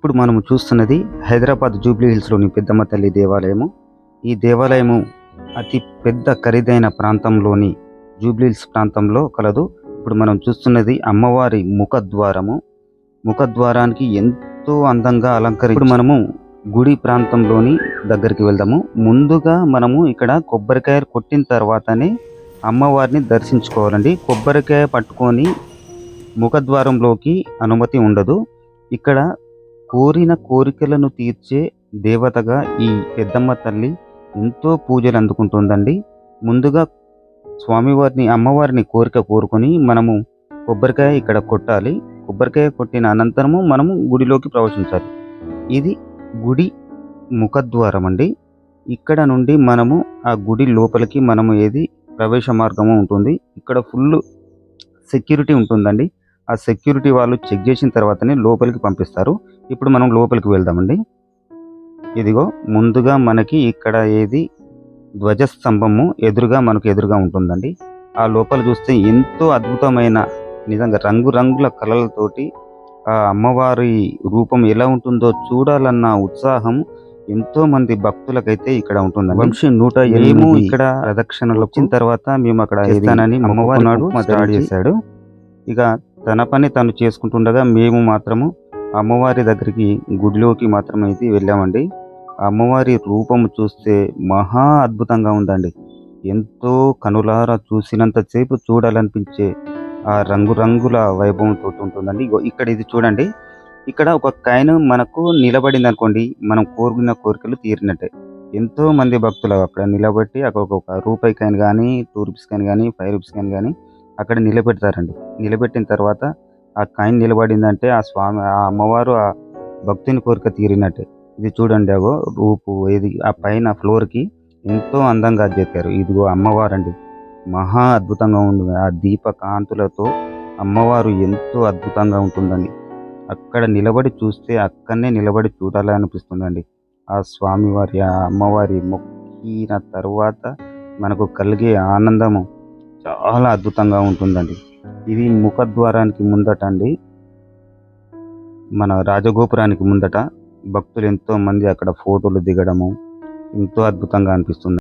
ఇప్పుడు మనం చూస్తున్నది హైదరాబాద్ జూబ్లీ హిల్స్లోని పెద్దమ్మ తల్లి దేవాలయము. ఈ దేవాలయము అతి పెద్ద ఖరీదైన ప్రాంతంలోని జూబ్లీ హిల్స్ ప్రాంతంలో కలదు. ఇప్పుడు మనం చూస్తున్నది అమ్మవారి ముఖద్వారము. ముఖద్వారానికి ఎంతో అందంగా అలంకరి ఇప్పుడు మనము గుడి ప్రాంతంలోని దగ్గరికి వెళ్దాము. ముందుగా మనము ఇక్కడ కొబ్బరికాయ కొట్టిన తర్వాతనే అమ్మవారిని దర్శించుకోవాలండి. కొబ్బరికాయ పట్టుకొని ముఖద్వారంలోకి అనుమతి ఉండదు. ఇక్కడ కోరిన కోరికలను తీర్చే దేవతగా ఈ పెద్దమ్మ తల్లి ఎంతో పూజలు అందుకుంటుందండి. ముందుగా స్వామివారిని అమ్మవారిని కోరిక కోరుకొని మనము కొబ్బరికాయ ఇక్కడ కొట్టాలి. కొబ్బరికాయ కొట్టిన అనంతరము మనము గుడిలోకి ప్రవేశించాలి. ఇది గుడి ముఖద్వారం అండి ఇక్కడ నుండి మనము ఆ గుడి లోపలికి మనము ఏది ప్రవేశ మార్గము ఉంటుంది. ఇక్కడ ఫుల్ సెక్యూరిటీ ఉంటుందండి. ఆ సెక్యూరిటీ వాళ్ళు చెక్ చేసిన తర్వాతనే లోపలికి పంపిస్తారు. ఇప్పుడు మనం లోపలికి వెళ్దామండి. ఇదిగో ముందుగా మనకి ఇక్కడ ఏది? ధ్వజస్తంభము ఎదురుగా మనకు ఎదురుగా ఉంటుందండి. ఆ లోపల చూస్తే ఎంతో అద్భుతమైన నిజంగా రంగురంగుల కళలతోటి ఆ అమ్మవారి రూపం ఎలా ఉంటుందో చూడాలన్న ఉత్సాహం ఎంతో మంది భక్తులకైతే ఇక్కడ ఉంటుంది వంశీ నూట మేము ఇక్కడ ప్రదక్షిణలు వచ్చిన తర్వాత మేము అక్కడ చేస్తానని అమ్మవారి నాడు స్టార్ట్ చేశాడు. ఇక తన పని తను చేసుకుంటుండగా మేము మాత్రము అమ్మవారి దగ్గరికి గుడిలోకి మాత్రం అయితే వెళ్ళామండి. ఆ అమ్మవారి రూపం చూస్తే మహా అద్భుతంగా ఉందండి. ఎంతో కనులారా చూసినంతసేపు చూడాలనిపించే ఆ రంగురంగుల వైభవంతో ఉంటుందండి. ఇక్కడ ఇది చూడండి. ఇక్కడ ఒక కాయిన్ మనకు నిలబడింది అనుకోండి మనం కోరుకున్న కోరికలు తీరినట్టే. ఎంతో మంది భక్తులు అక్కడ నిలబెట్టి అక్కడ ఒక రూపాయి కాయిన్ కానీ టూ రూపీస్ కాయిన్ కానీ ఫైవ్ రూపీస్ కాయిన్ కానీ అక్కడ నిలబెడతారండి. నిలబెట్టిన తర్వాత ఆ కాయిన్ నిలబడిందంటే ఆ స్వామి ఆ అమ్మవారు ఆ భక్తుని కోరిక తీరినట్టే. ఇది చూడండి అగో రూపు ఇది ఆ పైన ఫ్లోర్కి ఎంతో అందంగా చెక్కారు ఇదిగో అమ్మవారండి. మహా అద్భుతంగా ఉంటుంది. ఆ దీప కాంతులతో అమ్మవారు ఎంతో అద్భుతంగా ఉంటుందండి. అక్కడ నిలబడి చూస్తే అక్కడనే నిలబడి చూడాలని అనిపిస్తుందండి. ఆ స్వామివారి ఆ అమ్మవారి మొక్కిన తర్వాత మనకు కలిగే ఆనందము. చాలా అద్భుతంగా ఉంటుందండి. ఇది ముఖద్వారానికి ముందట అండి. మన రాజగోపురానికి ముందట భక్తులు ఎంతో మంది అక్కడ ఫోటోలు దిగడము ఎంతో అద్భుతంగా అనిపిస్తుంది.